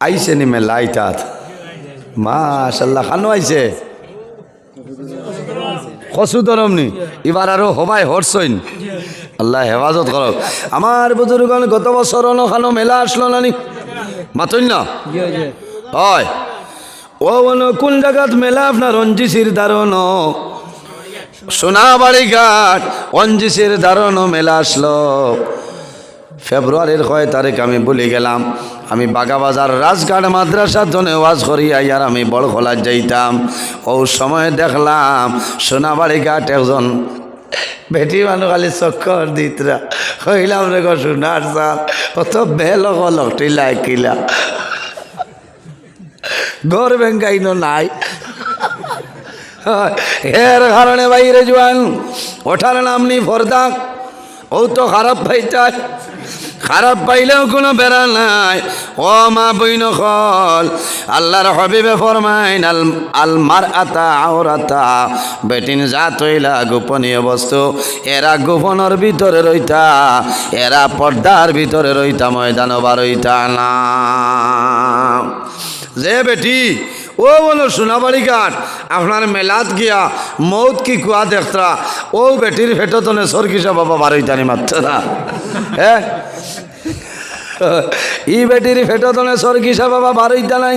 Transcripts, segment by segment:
আইছে নি মেলা আইতাত মাশাল্লাহ, খানো আইছে। কচু দরম নি। এবার আরও হবাই হরছইন আল্লাহ হেফাজত করক আমার বুজুর্গণ গত বছর খানো মেলা আসলো নানি মাতইন না? হয়। ও কোন জায়গাত মেলা আপনার অঞ্জিসির দারণ সোনাবাড়ি ঘাট অঞ্জিসির দারণ মেলা আসলো ফেব্রুয়ারির কয় তারিখ আমি বলে গেলাম। আমি বাগাবাজার রাজঘাট মাদ্রাসার জন্য ওয়াজ করি আইয়ার আমি বড় খোলার যাইতাম। ও সময় দেখলাম সোনাবাড়ি ঘাট একজন বেটি মানুষ খালি চক্কর দিতরা। কইলাম, রে গো সোনার সাল অত বেল লকটি লাইকিলা। ঘর ব্যাংকাইন নাই। এর কারণে বাইরে জোয়ান, ওঠার নামনি ফর্দা। ও তো খারাপ পাইতাই খারাপ পাইলেও কোনো বেড়া নাই। ও মা বইন খল, আল্লাহর হবিবে ফরমাইন, আল আল মার আতা আওরাতা, বেটিন যা তৈলা গোপনীয় বস্তু। এরা গোপনের ভিতরে রইতা, এরা পর্দার ভিতরে রইতা ময়দান বারইতা না। যে বেটি ও বলো সোনাবাড়ি ঘাট আপনার মেলাত গিয়া মৌত কি কুয়া দেখতরা? ও বেটির ফেটতনে সরকিসা বাবা বারোই তানি মাত্রা হ্যাঁ ই বেটির ফেটতনে সরকিসা বাবা বারইতা নাই।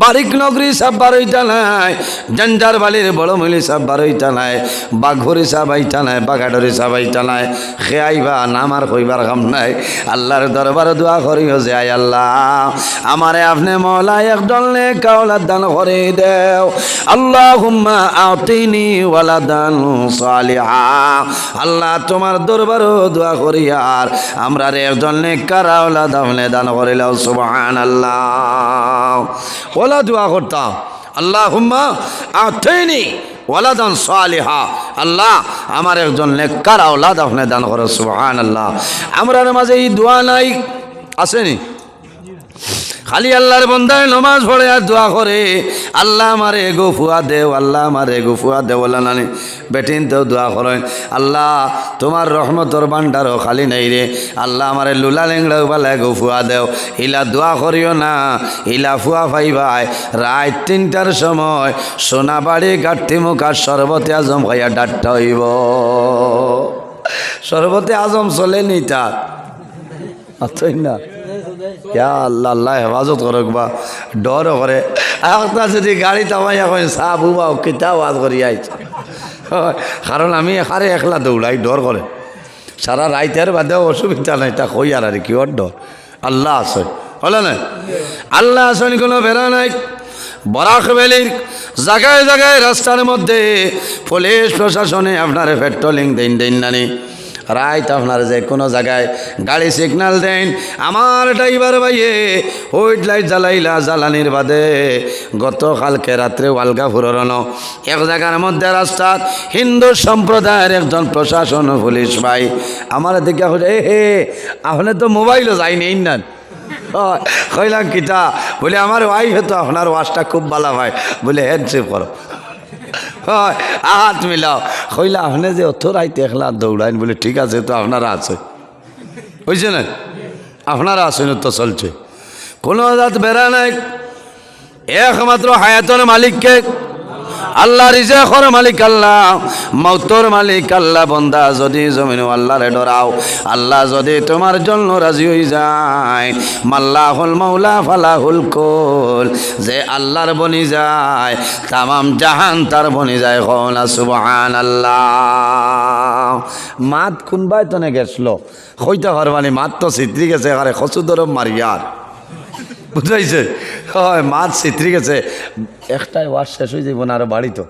বারিক নগরী সাপ বারইতা নাই। জঞ্জার বালির বড় মিলি সাপ বারইতা নাই। বাঘরি সাপ আইতা নাই, বাঘাডরি সাপ আইতা নাই। খেয়াইবা নামার কইবার কাম নাই। আল্লাহর দরবার দোয়া করিও যে আয় আল্লাহ। আমারে আপনি মৌলা একদল নে কাউলার দান করে দেও। আল্লাহ হুম্মা আতিনি ওয়ালা দান সালিহা। আল্লাহ তোমার দরবারও দোয়া করি আর আমরা রে একজন নে কারাওলা দামনে দান করিলাও সুবহান আল্লাহ ওলা দোয়া করতাম আল্লাহ হুম্মা আথেনি ওয়ালাদান সালিহা। আল্লাহ, আমার একজন নেককার আওলাদ আপনি দান করো সুবহান আল্লাহ আমরার মাঝে এই দোয়া নাই, আসেনি? খালি আল্লাহর বন্ধায় নমাজ পড়ে আর দোয়া করে। আল্লাহ আমারে গুফুয়া দেও, আল্লাহ আমারে গুফুয়া দেও বলে নানি বেটিন তো দোয়া করেন, আল্লাহ তোমার রহমতর ভান্ডারও খালি নেই রে। আল্লাহ আমারে লুলা লেংড়াও বেলায় গুফুয়া দেও। ইলা দোয়া করিও না ইলা ফুয়া ভাই রাত তিনটার সময় সোনাবাড়ি গাঠি মুখার সর্বতে আজম খাইয়া ডাট্টা হইব। সর্বতে আজম চলে নি তার না। আল্লাহ আল্লাহ হেফাজত করক বা ডর করে একটা যদি গাড়ি তামাই এখন চাহ বুবাও কিতা ওয়াজ করি আইছে? কারণ আমি এখানে একলা দৌড়াই ডর করে সারা রাইতের বাদেও অসুবিধা নাই, তা কই আর কি ওর ডর আল্লাহ আছে। হলে না আল্লাহ আসেন কোনো বেড়া নাই। বরাক ভ্যালির জায়গায় জায়গায় রাস্তার মধ্যে পুলিশ প্রশাসনে আপনার পেট্রোলিং দিন দিন নানি। রাইত আপনার যে কোনো জায়গায় গাড়ি সিগনাল দেন। আমার ড্রাইভার ভাইয়ে হুইট লাইট জ্বালাইলা জ্বালানির বাদে গতকালকে রাত্রে ওয়ালগা ফুরনো এক জায়গার মধ্যে রাস্তাত হিন্দু সম্প্রদায়ের একজন প্রশাসন পুলিশ ভাই, আমার দিকে এ, হে, আপনি তো মোবাইলও যায়নি ইন্নান কইলাম কিতা বলে, আমার ওয়াইফ তো আপনার ওয়াশটা খুব ভালো হয়। বলে হ্যান্ডশেপ করো। হয় হাত মিলাও। কইলে আপনি যে অত রাইতে দৌড়াইন বলে ঠিক আছে, তো আপনারা আছে বুঝছে না? আপনারা আছেন, তো চলছে। কোনো জাত বেড়া নাই। একমাত্র হায়াতন মালিককে আল্লাহ রিজেকর মালিক আল্লাহ মৌতর মালিক আল্লাহ, বন্দা যদি জমিন আল্লাহরে ডরাও, আল্লাহ যদি তোমার জন্য রাজি হয়ে যায়। মাল্লাহুল মৌলা ফালাহুল কোল, যে আল্লাহর বনি যায়, তামাম জাহান তার বনি যায় কওনা সুবহান আল্লাহ মাত কোনবাই তনে গেছিল? কইতে পারবানি, মাত তো চিত্রি গেছে আরে খসু ধরম মারিয়ার। বুঝাইছে? হয় মাছ চিত্রি গেছে। একটাই ওয়াশ শেষ হয়ে যাব না আরও বাড়ি তো।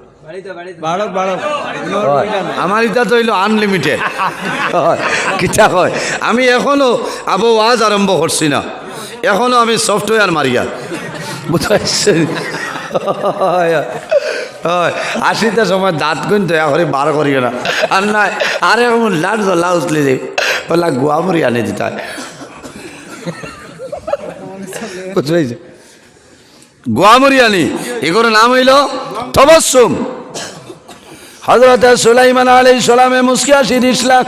আমার ইটা তো হইল আনলিমিটেড কিতা হয় আমি এখনও আবো ওয়াজ আরম্ভ করছি না। এখনও আমি সফটওয়্যার মারিয়া। বুঝাইছে? হয় হয়। আশিটার সময় দাঁত কিন্তু এখন বার করিও না। আর নাই আর এখন লাট জ্বলা উঠলে যে বলা গুয়া মরি আনে দিতা বুঝতে গোয়ামরিয়ানি এগুলো নাম হইল তবসুম হজরত সুলাইমান আলী সালামে মুসকিয়া সিরিশ লাখ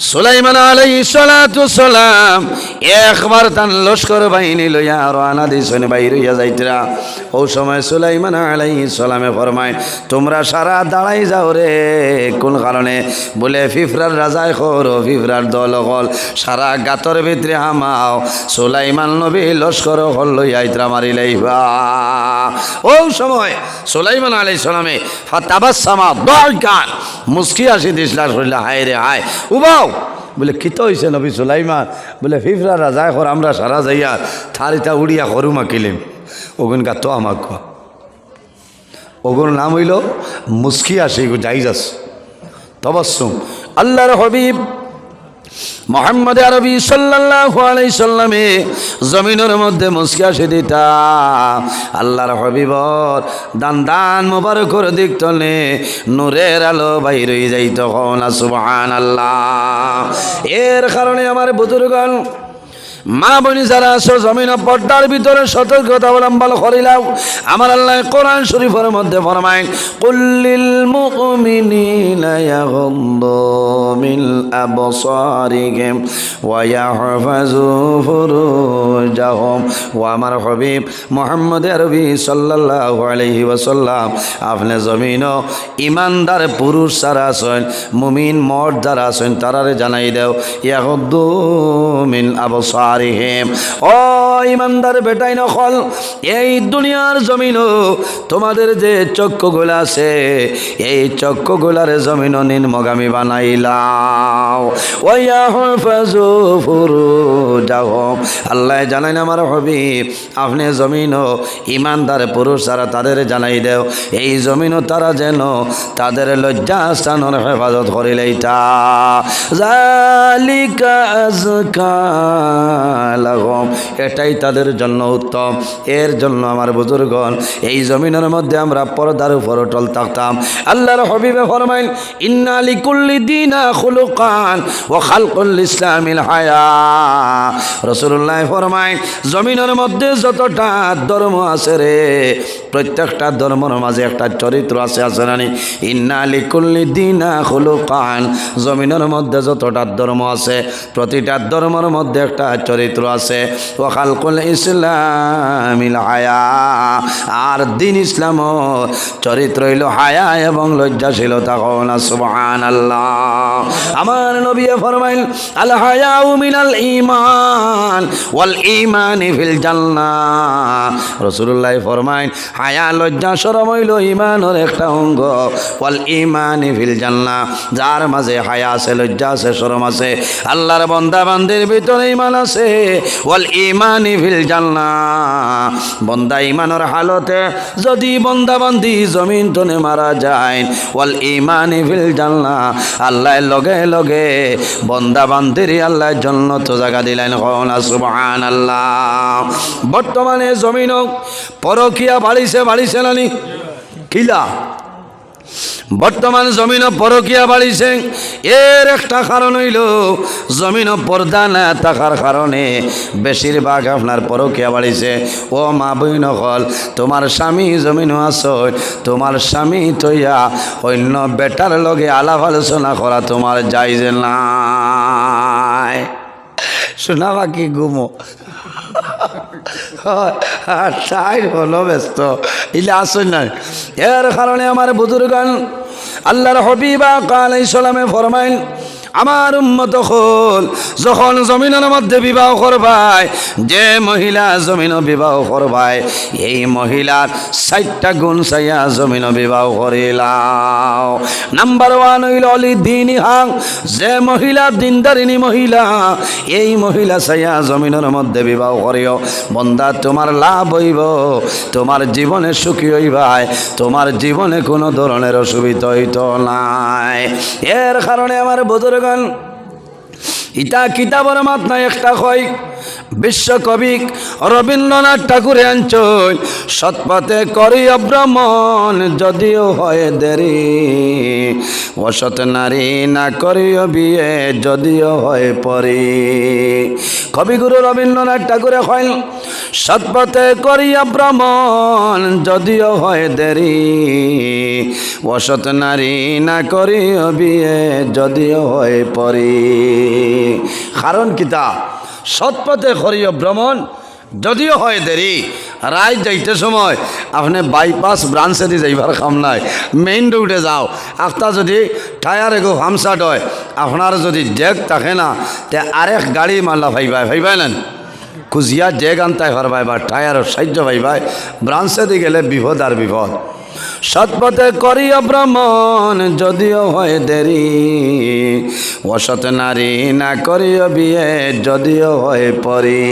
সুলাইমান আলাই সালাম। একবার তান লস্কর বাহিনী লইয়া আর আনা দিছেন বাইর হইয়া যাইতরা। ও সময় সুলাইমান আলাই সালামে ফরমায়, তোমরা সারা দাঁড়াই যাও রে। কোন কারণে? বলে, ফিফরার রাজায় খর ফিফরার দল হল। সারা গাতর ভিতরে হামাও। সুলাইমান নবী লস্কর হল লইয়া ইতরা মারি লাইবা ও সময় সুলাইমান আলাই সালামে, ফাতাবাসামা দরকার। মুস্কি আসি দিসলা শরীলা হায় রে হায়। উবাও। বলে, কিত হয়েছে নবী সুলাইমান বলে, ফিফরা রাজা হর আমরা সারা যাইয়া থারিটা উড়িয়া হরু মাকিলিম। ওগুন গাতো আমার ক ওগুন নাম হইল, মুস্কি আসি যাই যাস তবসুম আল্লাহর হবিব। মোহাম্মদ আরবি সাল্লাহ আলাই সাল্লামে জমিনের মধ্যে মুসকি আসে দিতা। আল্লাহর হবিবর দান দান মোবারক দিক তলে নূরের আলো বাইর যাই তখন সুবহান আল্লাহ এর কারণে আমার বুজুর্গণ মা বনি যারা আছো, জমিন পর্দার ভিতরে সতর্কতা অবলম্বন করিলাম আমার আল্লাহ কোরআন শরীফের মধ্যে ফরমায় কুল্লিল মুমিনিনা ইয়াগুদ্দু মিন আবসারিহিম ওয়া ইয়াহফাজু ফুরুজাহুম। ও আমার হবিব মোহাম্মদ আরবি সাল্লাল্লাহু আলাইহি ওয়াসাল্লাম, আপনি জমিন ইমানদার পুরুষ যারা আছেন, মুমিন মর্দ যারা আছেন, তারারে জানাই দেও ইয়াগুদ্দু মিন আবসারিহিম ও ইমানদার বেটাই নকল এই দুনিয়ার জমিন তোমাদের যে চক্ষুগুলো আছে, এই চক্ষুগুলার জমিন নিম্নগামী বানাইলাও। ওয়াহফাজু ফুরুজাহুম। আল্লাহ জানাই আমার হবিব, আপনি জমিন ইমানদার পুরুষ যারা তাদের জানাই দেও, এই জমিনও তারা যেন তাদের লজ্জা স্থানের হেফাজত করিলেইতা জালিকা আজকা এটাই তাদের জন্য উত্তম। এর জন্য আমার বুজুর্গণ, এই জমিনের মধ্যে আমরা পর্দার উপর টল থাকতাম। আল্লাহর হবিবে ফরমাইন, ইন্না লিকুল্লি দিনা খুলুকান ও খালকুল ইসলামিল হায়া। রসুল্লাহ ফরমাইন, জমিনের মধ্যে যতটা ধর্ম আছে রে, প্রত্যেকটা ধর্মের মাঝে একটা চরিত্র আছে আছে নানি ইন্না লিকুল্লি দিনা খুলুকান, জমিনের মধ্যে যতটা ধর্ম আছে, প্রতিটা ধর্মের মধ্যে একটা চরিত্র আছে। ও খালকুল ইসলামিল হায়া। আর দিন ইসলাম চরিত্র হইল হায়া এবং লজ্জাশীলতা কনা সুবহান আল্লাহ আমার নবী ফরমাইল, আল হায়াউ মিনাল ঈমান ওয়াল ঈমানি ফিল জান্নাহ। রাসূলুল্লাহ ফরমাইন হায়া, লজ্জা শরম হইল ঈমানের একটা অঙ্গ। ওয়াল ঈমানি ফিল জান্নাহ। যার মাঝে হায়া আছে, লজ্জা আছে শরম আছে। আল্লাহর বান্দা বান্দির ভিতরে ঈমান আছে। ওয়াল ঈমানি ফিল জান্নাহ। বন্দা ঈমানের হালতে যদি বন্দা বান্দি জমিন তনে মারা যায়, ওয়াল ঈমানি ফিল জান্নাহ। আল্লাহ লগে লগে বন্দা বান্দিরি আল্লাহ জন্নত জায়গা দিলেন হনা সুবহান আল্লাহ বর্তমানে জমিন পরকিয়া বাড়িছে বাড়িছে নানি কিলা? বর্তমান জমিন পরকিয়া বাড়িছে এর একটা কারণ হইল, জমিন পর্দা না থাকার কারণে বেশিরভাগ আপনার পরকিয়া বাড়িছে ও মা বই নকল তোমার স্বামী জমিন আস তোমার স্বামী তৈয়া, অন্য বেটার লগে আলাপ আলোচনা করা তোমার যে নাই। শোনা বাকি ঘুমো তাই হলো ব্যস্ত। ইলে আসুন না এর কারণে আমার বুজুর্গান আল্লাহর হবিবা কাল ইসলামে ফরমাইন আমার উম্মত হল, যখন জমিনের মধ্যে বিবাহ করবাই, যে মহিলা জমিন বিবাহ করবাই, এই মহিলার চারটা গুণ চাইয়া জমিন বিবাহ করিলাও নাম্বার ওয়ান হইল অলি দিন হাং, যে মহিলা দিনদারিনী মহিলা, এই মহিলা চাইয়া জমিনের মধ্যে বিবাহ করিও। বন্দা, তোমার লাভ হইব, তোমার জীবনে সুখী হইবাই, তোমার জীবনে কোনো ধরনের অসুবিধা হইত নাই। এর কারণে আমার বুজুর্গান ইটা কিতাবের মাত্রা একটা কয়। বিশ্বকবি রবীন্দ্রনাথ ঠাকুর অঞ্চল সৎপথে করি অভ্রমণ যদিও হয় দেরি। অসৎ নারী না করিও বিয়ে যদিও হয় পরে। কবিগুরু রবীন্দ্রনাথ ঠাকুরে হয় সৎপথে করি অভ্রমণ যদিও হয় দেরি। অসৎ নারী না করিও বিয়ে যদিও হয় পরে। কারণ কিতা সৎপথে করিও ভ্রমণ, যদিও হয় দেরি। রায় যাইতে সময় আপনি বাইপাস ব্রাঞ্চে দিয়ে যাইবার কাম নাই। মেইন রোডে যাও। একটা যদি টায়ার এগো হামসাট হয়, আপনার যদি ডেক থাকে না, তে আরেক গাড়ি মাল্লা ভাইবাই ভাইবাই নেন। কুজিয়া ডেক আনতাই পারবাই বা টায়ারের সাহায্য ভাইবাই ব্রাঞ্চে দিয়ে গেলে বিপদ আর বিপদ। সৎপথে করি ভ্রমণ যদিও হয় দেরি। অসৎ নারী না করিও বিয়ে, যদিও হয় পরি।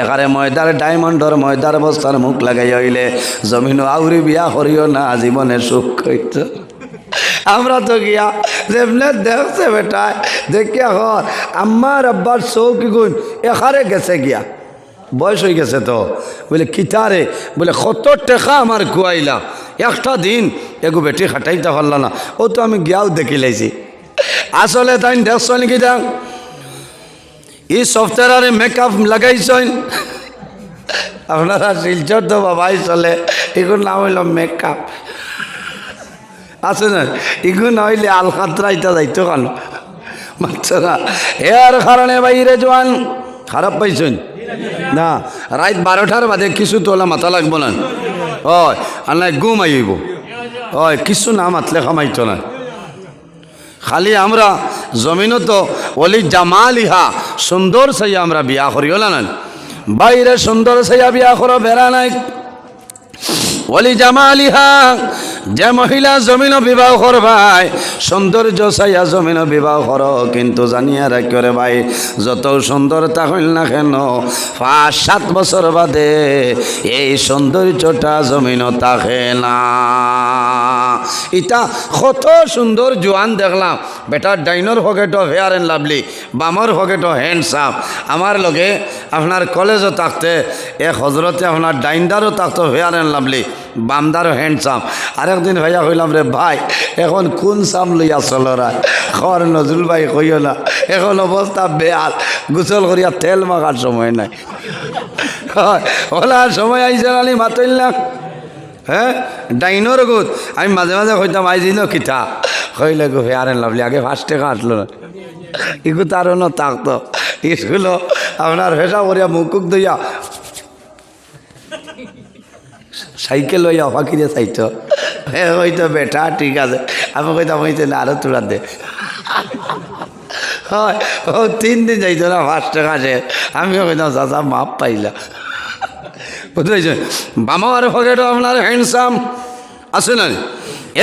এখানে ময়দার ডায়মন্ডর ময়দার বস্তার মুখ লাগাই হইলে জমিন আউরি বিয়া করিও না, জীবনে সুখ কইত আমরা তো গিয়া যেমনে দেখছে বেটায় দেখিয়া হর আমার আব্বার চৌকি গুণ এখারে গেছে গিয়া। বয়স হয়ে গেছে তো। বলে কিতারে বলে, কত টেকা আমার কুয়াইলা একটা দিন এগো বেটি খাটাইতে পারল না। ও তো আমি গিয়াও দেখি লাইছি। আসলে তাই দেখছ নাকি দেখ এই সফটওয়্যারে মেকআপ লাগাইছেন। আপনারা শিলচর তো বাবাই চলে। এগুলো নাম হইল মেকআপ আছে না? এগুলো না হইলে আলকাতরা ইটা যাইতো কেন? বাচ্চারা এর কারণে বাইরে জোয়ান, খারাপ পাইছেন। না, রাত বারোটার বাদে কিছু তোলা মাথা লাগবো না। হয় নাই গুম আইব। হয় কিছু না মাতলে খামাইতো না। খালি আমরা জমিনত অলি জামাল ইহা, সুন্দর সাইয়া আমরা বিয়া করিও না। বাইরে সুন্দর সাইয়া বিয়া করো বেড়া নাই। অলি জামালিহা যে মহিলা জমিন বিবাহ করবাই সৌন্দর্য চাইয়া জমিন বিবাহ কর, কিন্তু জানিয়া রাখরে ভাই, যত সুন্দর তা হইল না কেন? পাঁচ, সাত বছর বাদে এই সৌন্দর্যটা জমিন থাকে না। ইটা কত সুন্দর জোয়ান দেখলাম। বেটার ডাইনর হকেটো ফেয়ার এন্ড লাভলি বামর হকেটো হ্যান্ডসাম আমার লগে আপনার কলেজও থাকতে, এক হজরতে আপনার ডাইনদারও থাকতো ফেয়ার এন্ড লাভলি বামদারও হ্যান্ডসাম আরেকদিন ভাইয়া কইলাম রে ভাই, এখন কোন সাম লইয়া চলরা খর নজরুল ভাই কইও না, এখন অবস্থা বেয়াল, গোসল করিয়া তেল মাখার সময় নাই। ওলার সময় আইসে আনি মাতইল না? হ্যাঁ ডাইনোর গুত আমি মাঝে মাঝে কইতাম আইছিল কিতা। কইলে গো ফেয়ার লাভলি, আগে ফার্স্ট টাকা আসলো না ইগু ন থাকতো স্কুল আপনার ভেসা করিয়া মুকুক দইয়া। সাইকেল লইয়া ফাঁকিরে চাইতো। হে তো বেটা, ঠিক আছে। আমি কইতাম হইতে না আরও তোরা দে। হয়, ও তিন দিন যাইতো না, পাঁচ টাকা আছে আমিও কইতাম, চাচা, মাপ পাইলা। বুঝতে পেরেছেন আর পকেটও আপনার হ্যান্ডসাম আছে না?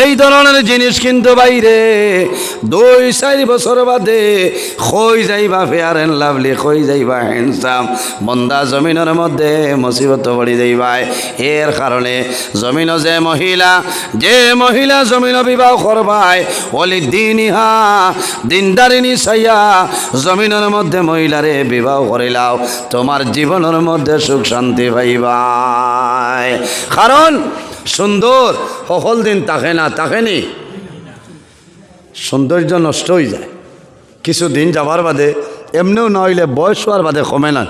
এই ধরনের জিনিস কিন্তু বাইরে দুই, চারি বছর বাদে খই যাইবা ফেয়ার এন্ড লাভলি, খই যাইবা হ্যান্ডসাম বন্দা জমিনের মধ্যে মুসিবত পড়ি যাইবাই এর কারণে জমিন যে মহিলা যে মহিলা জমিন বিবাহ করবাই অলি দিন ইহা দিনদারিনী চাইয়া জমিনের মধ্যে মহিলারে বিবাহ করিলাও তোমার জীবনের মধ্যে সুখ শান্তি পাইবাই কারণ সুন্দর। সকল দিন তাকে না, তাকে নি। সৌন্দর্য নষ্ট হয়ে যায়। কিছু দিন যাবার বাদে, এমনিও না হইলে বয়স হওয়ার বাদে কমে না।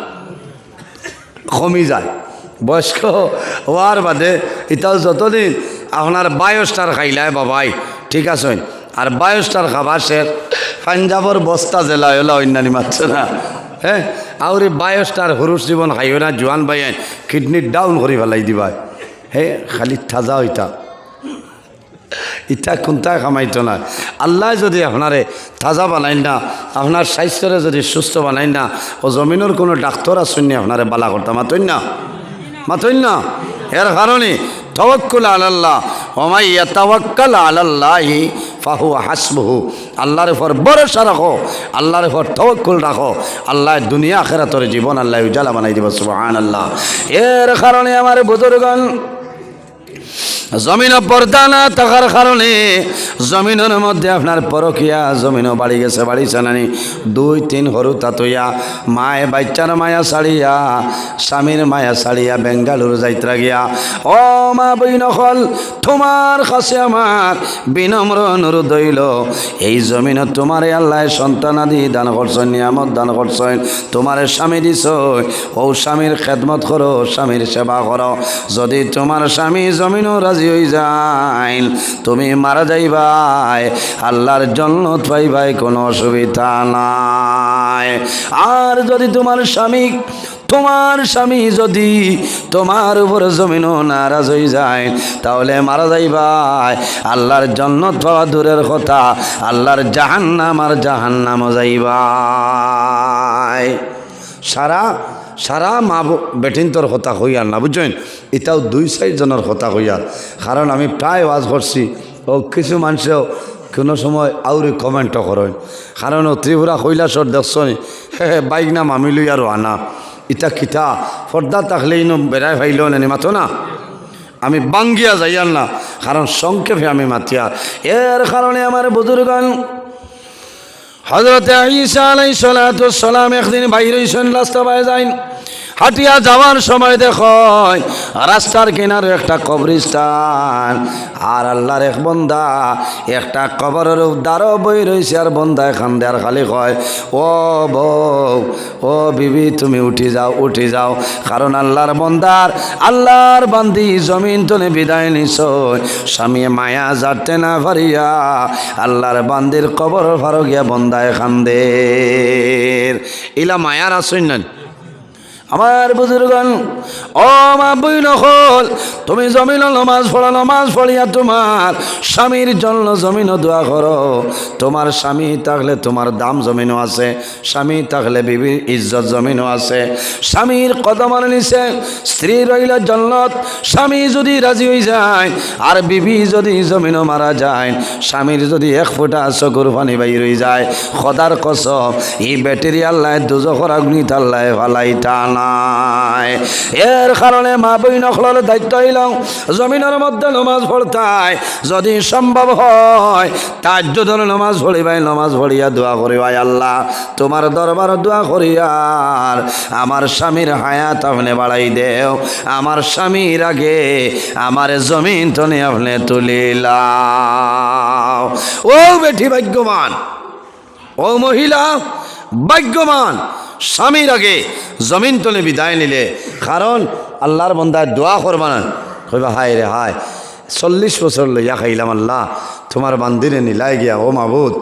কমি যায়। বয়স্ক হওয়ার বাদে এটাও যতদিন আপনার বায়োস্টার খাইলায় বাবাই, ঠিক আছে আর বায়োস্টার খাবার শেষ পাঞ্জাবর বস্তা জেলা হইলা অন্যান্য মারছে না। হ্যাঁ আউরি বায়োস্টার হরুষ জীবন খাইও না জোয়ান বাইন কিডনি ডাউন করে ফেলাই দিবা হে খালি থাজা হইতা ইটা কোনটা কামাইতো না। আল্লাহ যদি আপনারে তাজা বানাই না, আপনার স্বাস্থ্যরে যদি সুস্থ বানাই না, ও জমিনের কোনো ডাক্তার আসুন আপনারে বালা করতে মাতইন না। মাতইন না। এর কারণে তওয়াক্কুল আলাল্লাহ, ওমাই তাওয়াক্কাল আলাল্লাহি ফাহু হাসবহু। আল্লাহর উপর ভরসা রাখো, আল্লাহর উপর তওয়াক্কুল রাখো। আল্লাহ দুনিয়া আখেরাতর জীবন আল্লাহ উজালা বানাই দিব, সুবহানাল্লাহ। এর কারণে আমার বুজুর্গণ জমিনও পর্দা না থাকার কারণে জমিনের মধ্যে আপনার পরকিয়া, জমিনও বাড়ি গেছে বাড়িছে নানি দুই, তিন হরু তাতইয়া, মায়ে বাচ্চার মায়া ছাড়িয়া, স্বামীর মায়া ছাড়িয়া বেঙ্গালুর যাইত্রা গিয়া, ও মা বই নকল তোমার কাছে আমার বিনম্র অনুরোধ হইল। এই জমিন তোমারে আল্লাহ সন্তানাদি দান করছেন, নিয়ামত দান করছেন। তোমার স্বামী দিছ, ও স্বামীর খেদমত করো, স্বামীর সেবা করো। যদি তোমার স্বামী জমিনও রাজি হয়ে যায় তুমি মারা যাইবাই, আল্লাহর জন্য পাইবাই কোনো অসুবিধা নাই। আর যদি তোমার স্বামী তোমার স্বামী যদি তোমার উপর জমিনও নারাজ হয়ে যায়, তাহলে মারা যাইবাই। আল্লাহর জন্নত পাওয়া দূরের কথা, আল্লাহর জাহান্নাম আর জাহান্নামও যাইবাই। সারা সারা মা বেটিনতর কথা হইয়ার না বুঝছেন এটাও দুই সাইডজনের কথা হইয়ার কারণ আমি প্রায় ওয়াজ করছি ও, কিছু মানুষেও কোনো সময় আউরি কমেন্টও করেন কারণ ও ত্রিপুরা কৈলাসর দেখছনি, হে হে, বাইক না মামিলুই আর আনা। ইটা কিতা? ফর্দা থাকলেই নো বেড়াই ফাইল নেনি মাথো না? আমি বাঙ্গিয়া যাইয়ার না। কারণ সংক্ষেপে আমি মাতিয়ার এর কারণে আমার বুজুর্গান হজরত আলাই সালাম একদিন বাইরে রাস্তা পায়ে যাইন। হাটিয়া যাওয়ার সময় দেখো, রাস্তার কিনারে একটা কবরিস্তান আর আল্লাহর এক বন্দা একটা কবরের দ্বারও বই রয়েছে, আর বন্দা এখান দেয়ার খালি কয়, ও বউ, ও বিবি, তুমি উঠি যাও উঠি যাও। কারণ আল্লাহর বন্দার, আল্লাহর বান্দি জমিন তলে বিদায় নিছ। স্বামী মায়া যাতে না পারিয়া আল্লাহর বান্দির কবর ফারো গিয়া বন্দায় খান্দের ইলা মায়ার আসইন না আমার বুজুর্গন ও মা বই নকল তুমি জমিন নমাজ পড়ো, নমাজ পড়িয়া তোমার স্বামীর জন্য জমিন দোয়া করো। তোমার স্বামী থাকলে তোমার দাম জমিনও আছে, স্বামী থাকলে বিবির ইজ্জত জমিনও আছে। স্বামীর কদমর নিছে স্ত্রী রইল জন্নত, স্বামী যদি রাজি হয়ে যায়, আর বিবি যদি জমিনও মারা যায়, স্বামীর যদি এক ফোঁটা চকুর পানি বাইর হয়ে যায় সদার কসম ই ব্যাটারি আল্লাহ দুজখর অগ্নি তাল্লাহ ভালাই টানায় এর কারণে মা বই নখলার দায়িত্ব হইলাম জমিনের মধ্যে নমাজ পড়তায় যদি সম্ভব হয় তার যদি নমাজ পড়িবাই, নমাজ পড়িয়া দোয়া করিবাই আল্লাহ। তোমার দরবার দোয়া করিয়ার আমার স্বামীর হায়াত আপনি বাড়াই দেও। আমার স্বামীর আগে আমার জমিন তনে আপনি তুলিলাও ও বেঠি ভাগ্যবান, ও মহিলা ভাগ্যবান স্বামীর আগে জমিন তলে বিদায় নিলে। কারণ আল্লাহর বন্দায় দোয়া করবা না কইবা, হায় রে হায়, চল্লিশ বছর লইয়া খাইলাম আল্লাহ তোমার বান্দিরে নিলাই গিয়া ও মাবুদ,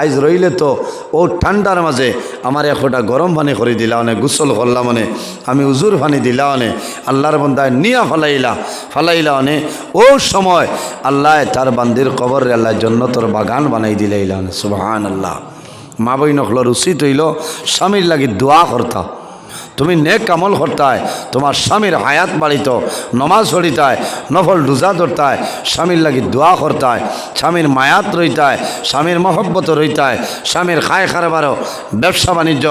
আইজ রইলে তো ও ঠান্ডার মাঝে আমার একটা গরম পানি করে দিলা মানে গোসল করলাম মানে আমি উজুর পানি দিলা মানে আল্লাহর বন্দায় নিয়া ফালাইলা ফালাইলা মানে ও সময় আল্লাহ তার বান্দির কবর আল্লাহ তোর বাগান বানাই দিলাইলা মানে সুবাহান আল্লাহ মা বই নখলর উচিত হইল স্বামীর লাগে দোয়া করতা তুমি নেক কামল করতায়, তোমার স্বামীর হায়াত বাড়িত, নমাজ পড়িতায়, নফল রোজা ধরতায়, স্বামীর লাগি দোয়া করতায়, স্বামীর মায়াত রইতায়, স্বামীর মহব্বত রইতায়, স্বামীর খায় খারবারও ব্যবসা বাণিজ্য,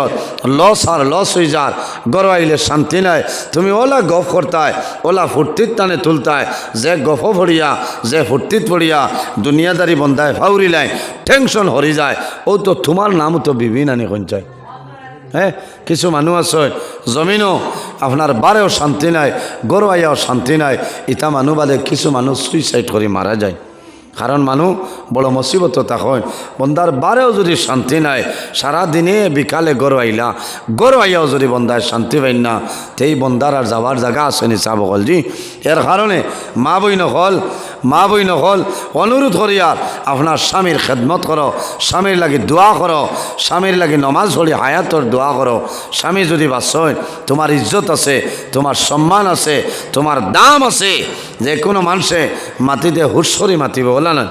লস আর লস হয়ে যার গড় আইলে শান্তি নাই। তুমি ওলা গফ করতায়, ওলা ফুর্তির টানে তুলতায়, যে গফ ভরিয়া যে ফুর্তিত পড়িয়া দুনিয়াদারি বন্ধায় ফাউরিলায় টেনশন হরি যায়, ও তো তোমার নামও তো বিভিন্ন আনি কঞ্চায় হ্যাঁ কিছু মানুষ আছে, জমিনও আপনার বারেও শান্তি নাই গরু আইয়াও শান্তি নাই ইতা মানুষ বাদে কিছু মানুষ সুইসাইড করে মারা যায়। কারণ মানুষ বড় মুসিবত তখন বন্দার বারেও যদি শান্তি নাই সারা দিনে বিকালে গরু আইলা। গরু আইয়াও যদি বন্দায় শান্তি পাই না সেই বন্দার আর যাওয়ার জায়গা আছে নি চাব জি। এর কারণে মা বই নকল মা বই নকল অনুরোধ করিয়ার আপনার স্বামীর খেদমত করো স্বামীর লাগি দোয়া করো স্বামীর লাগি নমাজ পড়ি হায়াতর দোয়া করো স্বামী যদি বাসয় তোমার ইজ্জত আছে তোমার সম্মান আছে তোমার দাম আছে, যে কোনো মানুষে মাটিতে হুৎসরি মাতিব। বলা না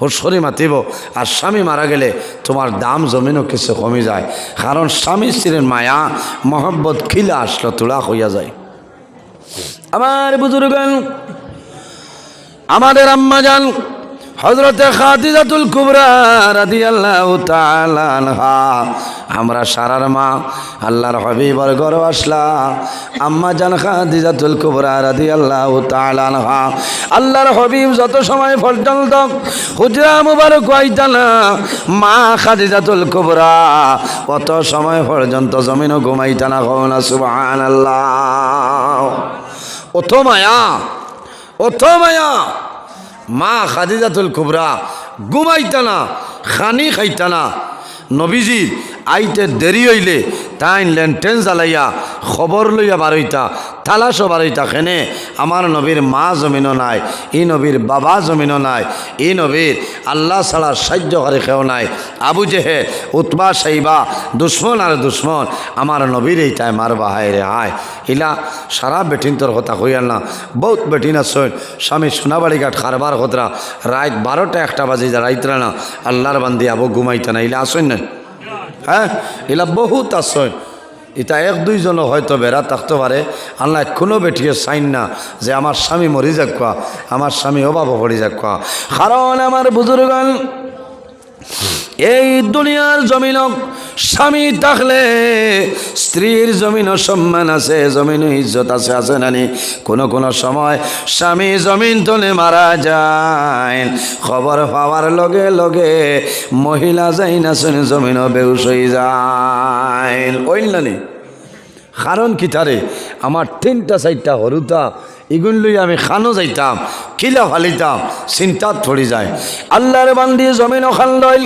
হুৎসরি মাতিব আর স্বামী মারা গেলে তোমার দাম জমিনও কিছু কমে যায়। কারণ স্বামী স্ত্রীর মায়া, মহব্বত খিলা আসলো, তোলা হইয়া যায়। আমার বুজুর্গান আমাদের আম্মা যান হজরতে খাদিজাতুল কুবরা তাআলা আনহা। আমরা সারার মা, আল্লাহর হবিবর গর আসলা। আম্মা জান খাদিজাতুল কুবরা রাদিয়াল্লাহু আল্লাহ আনহা। আল্লাহর হবিব যত সময় পর্যন্ত হুজরা মুবারক হইতানা মা খাদিজাতুল কুবরা কত সময় পর্যন্ত জমিনও ঘুমাইতানা হও না, সুবহানাল্লাহ। অত মায়া অত মায়া। মা খাদিজাতুল কুবরা ঘুমাইতানা খানি খাইতানা। নবীজি আইতে দেরি হইলে তাই লেনটেন জ্বালাইয়া খবর লইয়া বারইতা তালাশও বারইতা খেনে। আমার নবীর মা জমিনও নাই, ই নবীর বাবা জমিনও নাই, ই নবীর আল্লাহ ছাড়া সাহায্য করে খেও নাই। আবু জেহে উতবা সাইবা, দুশ্মন আর দুশ্মন, আমার নবীর এই তাই মারবা হায় রে, হায়। ইলা, সারা বেটিন তোর কথা কইয়াল না বহুত বেটিন আসন স্বামী সোনাবাড়ি ঘাট খারবার হতরা রাত বারোটা একটা বাজে যা রাইতরা না আল্লাহর বান্দি আবু ঘুমাইতে না ইলা আসন না হ্যাঁ? এলা বহুত আশ্রয় এটা এক দুইজন হয়তো বেড়া থাকতে পারে। আল্লাহ কোনো বেঠিয়ে সাইন না যে আমার স্বামী মরি যাক আমার স্বামী অভাব পড়ি যাক কারণ আমার বুজুর্গান এই দুনিয়ার জমিন স্বামী থাকলে স্ত্রীর জমিন সম্মান আছে জমিন ইজ্জত আছে আছে নানি কোনো কোনো সময় স্বামী জমিন তলে মারা যায়। খবর পাওয়ার লগে লগে মহিলা যাই না শুনে জমিন বেউস হয়ে যায়। ওই নানি কারণ কি তারে? আমার তিনটা চারটা হরুতা ইগুন লই আমি খানো যাইতাম খিলা ফালিতাম, চিন্তাত পড়ি যায়। আল্লাহর বান্দি জমিন খান লইল